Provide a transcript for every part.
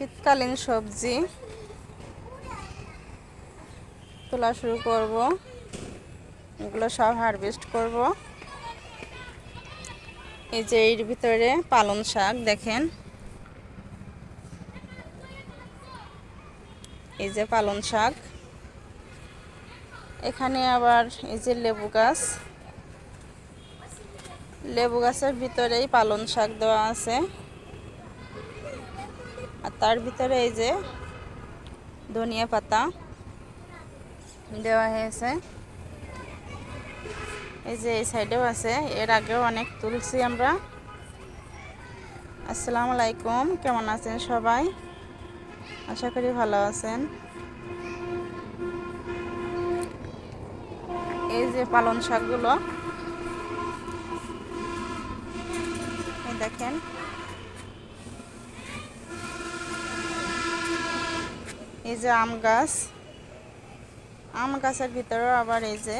শীতকালীন সবজি। তোলা শুরু করব। এগুলো সব হারভেস্ট করব। এই যে এর ভিতরে পালং শাক, দেখেন। এই যে পালং শাক। এখানে আবার এই যে লেবু গাছ। লেবু গাছের ভিতরেই পালং শাক দেওয়া আছে। আর তার ভিতরে এই যে ধনিয়া পাতা দেওয়া হয়েছে। এই যে এই সাইডেও আছে। এর আগেও অনেক তুলছি আমরা। আসসালামু আলাইকুম। কেমন আছেন সবাই? আশা করি ভালো আছেন। এই যে পালং শাকগুলো। দেখেন। এই যে আম গাছ। আম গাছের ভিতরেও আবার এই যে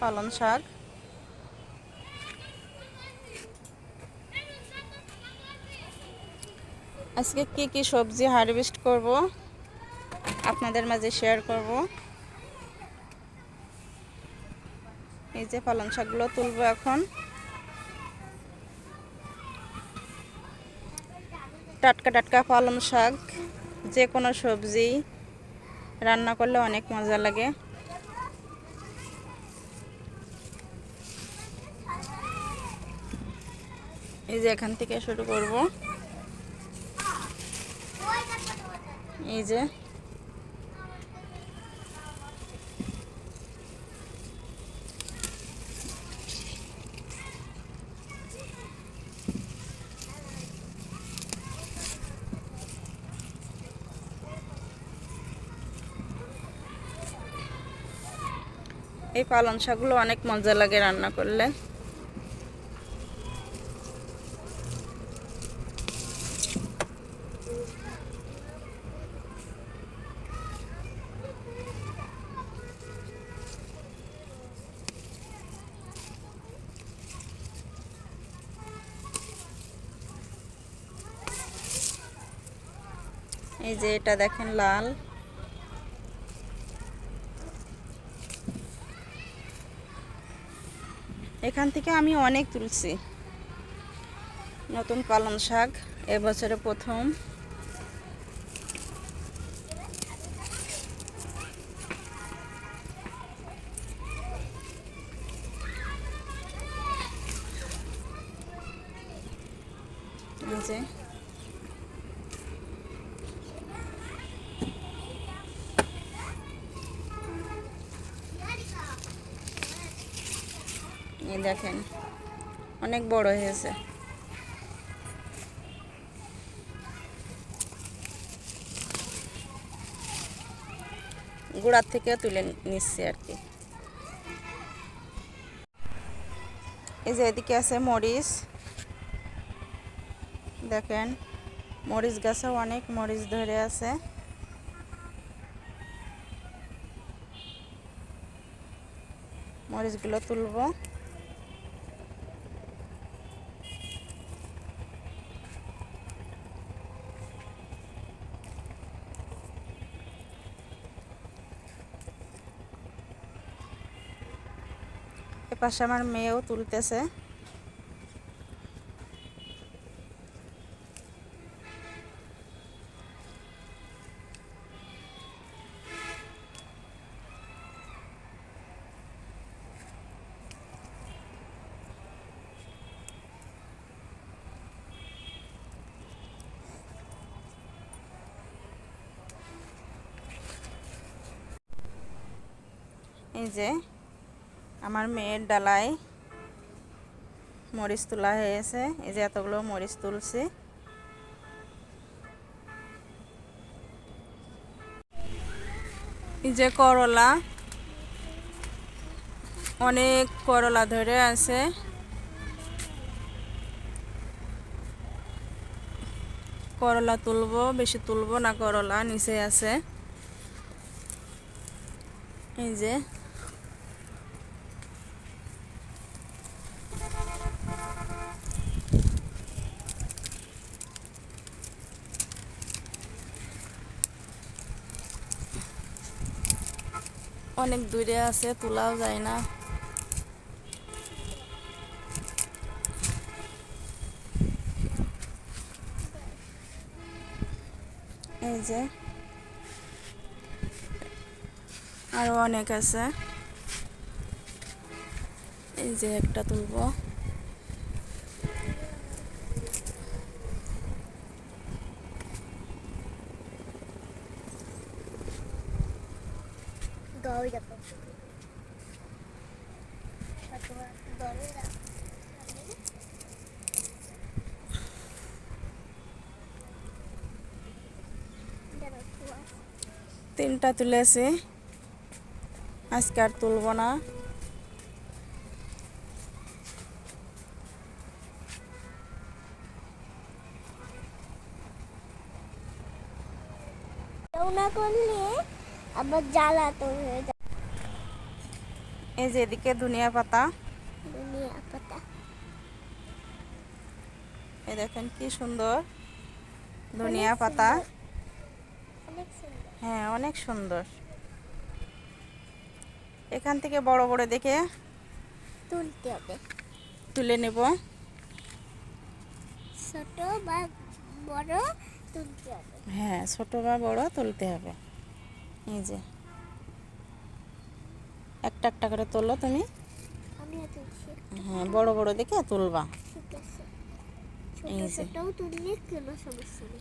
পালং শাক। আজকে কি কি সবজি হারভেস্ট করব, আপনাদের মাঝে শেয়ার করব। এই যে পালং শাকগুলো তুলবো এখন। টাটকা টাটকা পালং শাক। যে কোনো সবজি রান্না করলে অনেক মজা লাগে। এই যে এখান থেকে শুরু করব। এই যে এই পালং শাকগুলো অনেক মজা লাগে রান্না করলে। এই যে এটা দেখেন লাল। এখান থেকে আমি অনেক তুলছি। নতুন পালং শাক এবছরে প্রথম। যে এই দেখেন, অনেক বড় হয়েছে। গোড়ার থেকে তুলে নিচ্ছি আর কি। এই যে এদিকে আছে মরিচ। দেখেন, মরিচ গাছেও অনেক মরিচ ধরে আছে। মরিচগুলো তুলবো। এপাশে আমার মেয়েও তুলতেছে। এই যে আমার মেয়ের ডালায় মরিচ তোলা হয়েছে এই যে এতগুলো মরিচ তুলছি। এই যে করলা। অনেক করলা ধরে আছে। করলা তুলবো, বেশি তুলবো না, করলা নিচে আছে। এই যে অনেক দূরে আছে, তোলাও যায় না। এই যে। আরও অনেক আছে। এই যে একটা তুলবো। গৌরব গৌরব তিনটা তুলেছি আজকে আর তুলবো না। না করলে আবার জ্বালাতো হয়ে যায়। এই যে এদিকে ধনিয়া পাতা। দুনিয়া পাতা। এই দেখেন কি সুন্দর ধনিয়া পাতা। হ্যাঁ অনেক সুন্দর। এখান থেকে বড় বড় দেখে তুলতে হবে। তুলে নেব। ছোট বা বড় তুলতে হবে। হ্যাঁ ছোট বা বড় তুলতে হবে। এই যে। একটা একটা করে তোলো তুমি। হ্যাঁ বড় বড় দেখে তুলবা।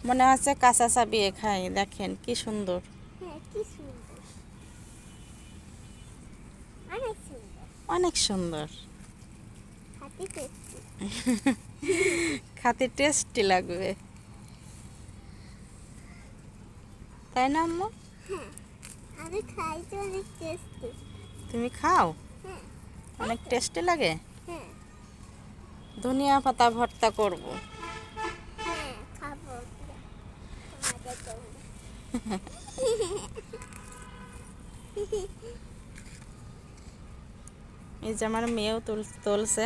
মনে হচ্ছে কাঁচা চাবিয়ে খাই দেখেন কি সুন্দর। হ্যাঁ কি সুন্দর। অনেক সুন্দর। খাতে টেস্টি লাগবে। তাই না আম্মু? হ্যাঁ। আমি খাই তো অনেক টেস্টি তুমি খাও? হ্যাঁ। অনেক টেস্টি লাগে? হ্যাঁ। ধনিয়া পাতা ভর্তা করব। হ্যাঁ এই যে আমার মেয়েও তুল তুলছে।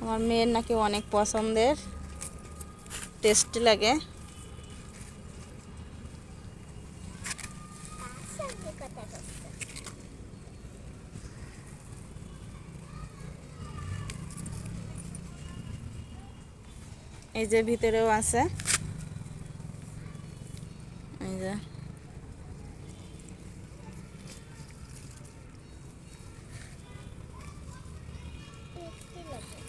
আমার মেয়ের নাকি অনেক পছন্দের। টেস্টি লাগে। এই যে ভিতরেও আছে। এই যে। টেস্টি লাগে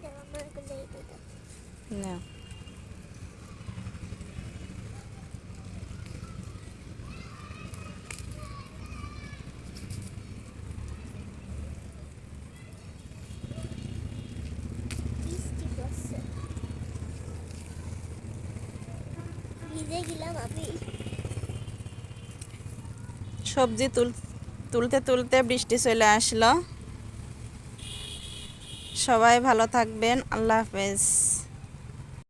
যেমন আমারগুলো এই দুটো না বৃষ্টি পড়ছে ভিজে গেলাম আমি সবজি তুল তুলতে তুলতে বৃষ্টি চলে আসলো। সবাই ভালো থাকবেন আল্লাহ হাফেজ।